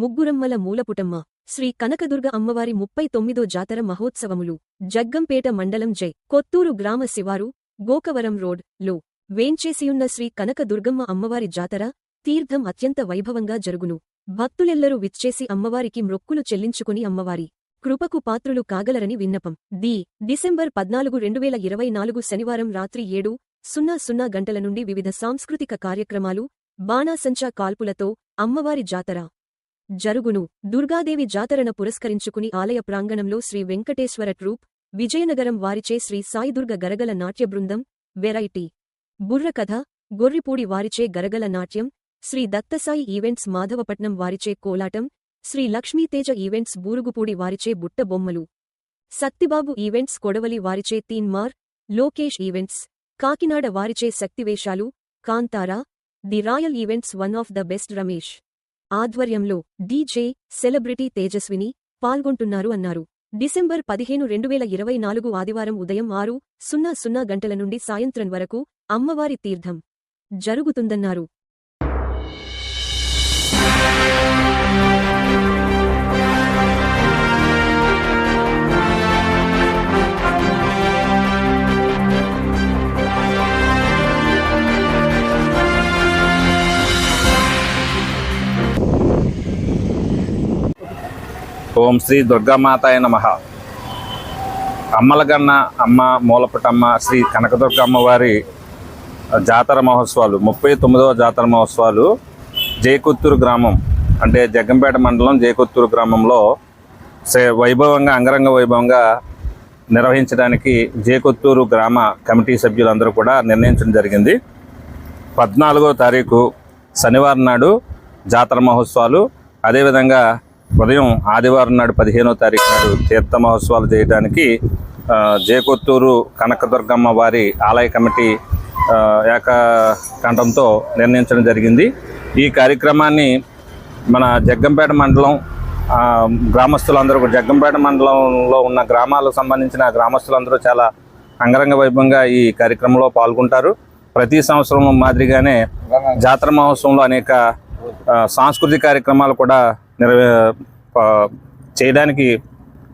ముగ్గురమ్మల మూలపుటమ్మ శ్రీ కనకదుర్గ అమ్మవారి ముప్పై తొమ్మిదో జాతర మహోత్సవములు జగ్గంపేట మండలం జై కొత్తూరు గ్రామ శివారు గోకవరం రోడ్లో వేంచేసియున్న శ్రీ కనకదుర్గమ్మ అమ్మవారి జాతర తీర్థం అత్యంత వైభవంగా జరుగును. భక్తులెల్లరూ విచ్చేసి అమ్మవారికి మ్రొక్కులు చెల్లించుకుని అమ్మవారి కృపకు పాత్రులు కాగలరని విన్నపం. ది డిసెంబర్ పద్నాలుగు రెండువేల ఇరవై నాలుగు శనివారం రాత్రి ఏడు సున్నా సున్నా గంటల నుండి వివిధ సాంస్కృతిక కార్యక్రమాలు బాణాసంచా కాల్పులతో అమ్మవారి జాతర. జరుగును. దుర్గాదేవి జాతరన పురస్కరించుకుని ఆలయ ప్రాంగణంలో శ్రీ వెంకటేశ్వర ట్రూప్ విజయనగరం వారిచే శ్రీ సాయిదుర్గ గరగల నాట్య బృందం వెరైటీ. బుర్రకథ గొర్రిపూడి వారిచే గరగల నాట్యం శ్రీ దత్తసాయి ఈవెంట్స్ మాధవపట్నం వారిచే కోలాటం శ్రీ లక్ష్మీతేజ ఈవెంట్స్ బూరుగుపూడి వారిచే బుట్టబొమ్మలు సత్తిబాబు ఈవెంట్స్ కొడవలి వారిచే తీన్మార్ లోకేష్ ఈవెంట్స్ కాకినాడ వారిచే శక్తివేషాలు Kantara the royal events one of the best Ramesh. ఆధ్వర్యంలో డీజే సెలబ్రిటీ తేజస్విని పాల్గొంటున్నారు అన్నారు. డిసెంబర్ పదిహేను రెండువేల ఇరవై నాలుగు ఆదివారం ఉదయం ఆరు సున్నా సున్నా గంటల నుండి సాయంత్రం వరకు అమ్మవారి తీర్థం జరుగుతుందన్నారు. ఓం శ్రీ దుర్గామాతాయ నమ. అమ్మలగన్న అమ్మ మూలపటమ్మ శ్రీ కనకదుర్గమ్మ వారి జాతర మహోత్సవాలు ముప్పై తొమ్మిదవ జాతర మహోత్సవాలు జయకొత్తూరు గ్రామం అంటే జగ్గంపేట మండలం జయకొత్తూరు గ్రామంలో సే- వైభవంగా అంగరంగ వైభవంగా నిర్వహించడానికి జయకొత్తూరు గ్రామ కమిటీ సభ్యులందరూ కూడా నిర్ణయించడం జరిగింది. పద్నాలుగో తారీఖు శనివారం నాడు జాతర మహోత్సవాలు. అదేవిధంగా ఉదయం ఆదివారం నాడు పదిహేనో తారీఖు నాడు తీర్థ మహోత్సవాలు చేయడానికి జేకొత్తూరు కనకదుర్గమ్మ వారి ఆలయ కమిటీ ఏకకంఠంతో నిర్ణయించడం జరిగింది. ఈ కార్యక్రమాన్ని మన జగ్గంపేట మండలం గ్రామస్తులందరూ కూడా జగ్గంపేట మండలంలో ఉన్న గ్రామాలకు సంబంధించిన గ్రామస్తులందరూ చాలా అంగరంగ వైభవంగా ఈ కార్యక్రమంలో పాల్గొంటారు. ప్రతి సంవత్సరం మాదిరిగానే జాతర మహోత్సవంలో అనేక సాంస్కృతిక కార్యక్రమాలు కూడా నెరవే చేయడానికి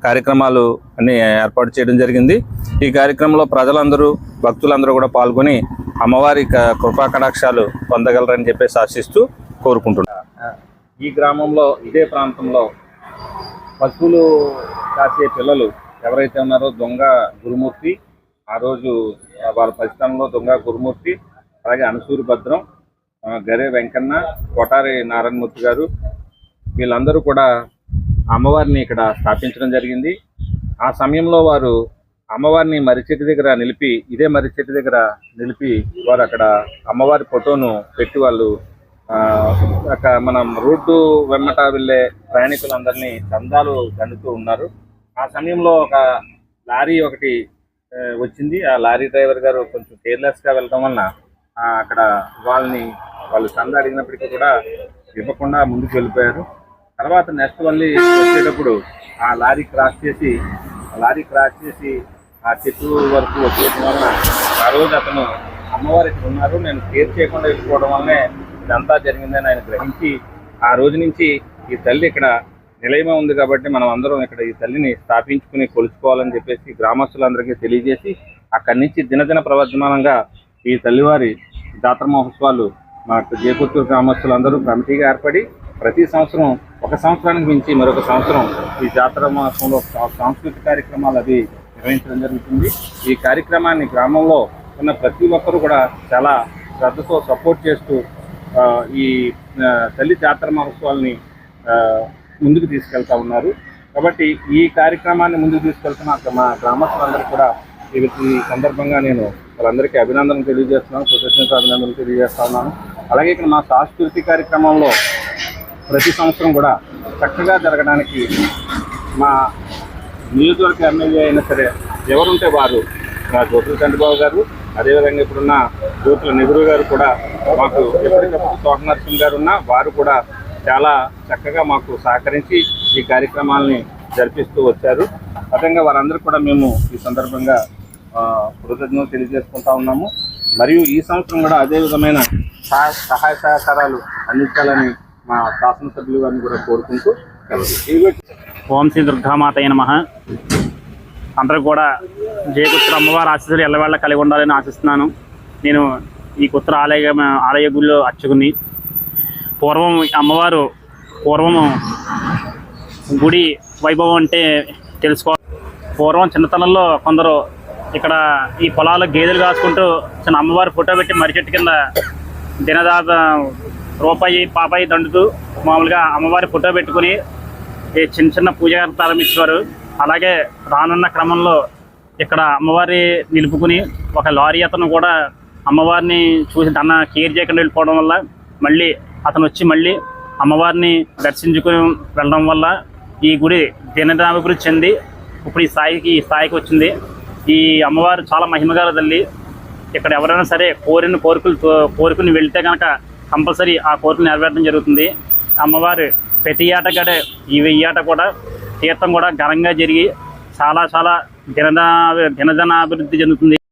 కార్యక్రమాలు అన్ని ఏర్పాటు చేయడం జరిగింది. ఈ కార్యక్రమంలో ప్రజలందరూ భక్తులందరూ కూడా పాల్గొని అమ్మవారి క- కృపా కటాక్షాలు పొందగలరని చెప్పేసి ఆశిస్తూ కోరుకుంటున్నారు ఈ గ్రామంలో ఇదే ప్రాంతంలో పశువులు కాసే పిల్లలు ఎవరైతే ఉన్నారో దొంగ గురుమూర్తి ఆ రోజు వారి వాళ్ళ దొంగ గురుమూర్తి అలాగే అనసూరి భద్రం గరే వెంకన్న కొటారి నారాయణమూర్తి గారు వీళ్ళందరూ కూడా అమ్మవారిని ఇక్కడ స్థాపించడం జరిగింది. ఆ సమయంలో వారు అమ్మవారిని మర్రిచెట్టు దగ్గర నిలిపి ఇదే మర్రిచెట్టు దగ్గర నిలిపి వారు అక్కడ అమ్మవారి ఫోటోను పెట్టి వాళ్ళు అక్కడ మనం రోడ్డు వెమ్మట వెళ్ళే ప్రయాణికులందరినీ చందాలు దండుతూ ఉన్నారు. ఆ సమయంలో ఒక లారీ ఒకటి వచ్చింది. ఆ లారీ డ్రైవర్ గారు కొంచెం కేర్లెస్గా వెళ్ళడం వలన అక్కడ వాళ్ళని వాళ్ళు చందా అడిగినప్పటికీ కూడా ఇవ్వకుండా ముందుకు వెళ్ళిపోయారు. తర్వాత నెక్స్ట్ మళ్ళీ వచ్చేటప్పుడు ఆ లారీ క్రాస్ చేసి ఆ లారీ క్రాస్ చేసి ఆ చెట్టు వరకు వచ్చేయడం వలన ఆ రోజు అతను అమ్మవారు ఇక్కడ ఉన్నారు. నేను కేర్ చేయకుండా వెళ్ళిపోవడం వల్లనే ఇదంతా జరిగిందని ఆయన గ్రహించి ఆ రోజు నుంచి ఈ తల్లి ఇక్కడ నిలయమే ఉంది కాబట్టి మనం అందరం ఇక్కడ ఈ తల్లిని స్థాపించుకుని కొలుచుకోవాలని చెప్పేసి గ్రామస్తులందరికీ తెలియజేసి అక్కడి నుంచి దినదిన ప్రవర్ధమానంగా ఈ తల్లివారి జాతర మహోత్సవాలు మా జేకొత్తూరు గ్రామస్తులందరూ కమిటీగా ఏర్పడి ప్రతి సంవత్సరం ఒక సంవత్సరానికి మించి మరొక సంవత్సరం ఈ జాతర మాసంలో సాంస్కృతిక కార్యక్రమాలు అవి నిర్వహించడం జరుగుతుంది. ఈ కార్యక్రమాన్ని గ్రామంలో ఉన్న ప్రతి ఒక్కరూ కూడా చాలా శ్రద్ధతో సపోర్ట్ చేస్తూ ఈ తల్లి జాతర మహోత్సవాల్ని ముందుకు తీసుకెళ్తా ఉన్నారు. కాబట్టి ఈ కార్యక్రమాన్ని ముందుకు తీసుకెళ్తున్న మా గ్రామస్తులందరూ కూడా ఈ ఈ సందర్భంగా నేను వాళ్ళందరికీ అభినందనలు తెలియజేస్తున్నాను కృతజ్ఞత అభినందనలు తెలియజేస్తా ఉన్నాను. అలాగే ఇక్కడ మా సాంస్కృతిక కార్యక్రమంలో ప్రతి సంవత్సరం కూడా చక్కగా జరగడానికి మా నియోజకవర్గ ఎమ్మెల్యే అయినా సరే ఎవరుంటే వారు మా జ్యోతుల చంద్రబాబు గారు అదేవిధంగా ఇప్పుడున్న జ్యోతుల నెహ్రూ గారు కూడా మాకు ఎప్పటికప్పుడు తోట నరసింహ గారు ఉన్నా వారు కూడా చాలా చక్కగా మాకు సహకరించి ఈ కార్యక్రమాలని జరిపిస్తూ వచ్చారు. అదేవిధంగా వారందరూ కూడా మేము ఈ సందర్భంగా ఆ, కృతజ్ఞతలు తెలియజేసుకుంటా ఉన్నాము. మరియు ఈ సంవత్సరం కూడా అదే విధమైన సహా- సహాయ సహకారాలు అందించాలని మా శాసనసభ్యులు గారిని కూడా కోరుకుంటూ ఓం శ్రీ దుర్గామాతయ్య నమ. అందరూ కూడా జయకుత్ర అమ్మవారి ఆశీస్సులు ఎల్లవేళ కలిగి ఉండాలని ఆశిస్తున్నాను. నేను ఈ కుత్ర ఆలయ ఆలయ గుడిలో అచ్చుకుని పూర్వం అమ్మవారు పూర్వము గుడి వైభవం అంటే తెలుసుకో పూర్వం చిన్నతనంలో కొందరు ఇక్కడ ఈ పొలాల్లో గేదెలు కాసుకుంటూ చిన్న అమ్మవారి ఫోటో పెట్టి మర్రి చెట్టు కింద దినదాత రూపాయి పాపాయి దండుతూ మామూలుగా అమ్మవారి ఫోటో పెట్టుకుని ఈ చిన్న చిన్న పూజలు ప్రారంభించేవారు అలాగే రానున్న క్రమంలో ఇక్కడ అమ్మవారి నిలుపుకుని ఒక లారీ అతను కూడా అమ్మవారిని చూసి తన కేర్ చేయకుండా వెళ్ళిపోవడం వల్ల మళ్ళీ అతను వచ్చి మళ్ళీ అమ్మవారిని దర్శించుకుని వెళ్ళడం వల్ల ఈ గుడి దినదాభివృద్ధి చెంది ఇప్పుడు ఈ స్థాయికి ఈ స్థాయికి వచ్చింది. ఈ అమ్మవారు చాలా మహిమగల తల్లి. ఇక్కడ ఎవరైనా సరే కోరిన కోరికలు కోరుకుని వెళ్తే కనుక కంపల్సరీ ఆ కోరికలు నెరవేరడం జరుగుతుంది. అమ్మవారు ప్రతి ఏట గడే ఈ వెయ్యి ఏట కూడా తీర్థం కూడా ఘనంగా జరిగి చాలా చాలా జనదా జనజనాభివృద్ధి చెందుతుంది.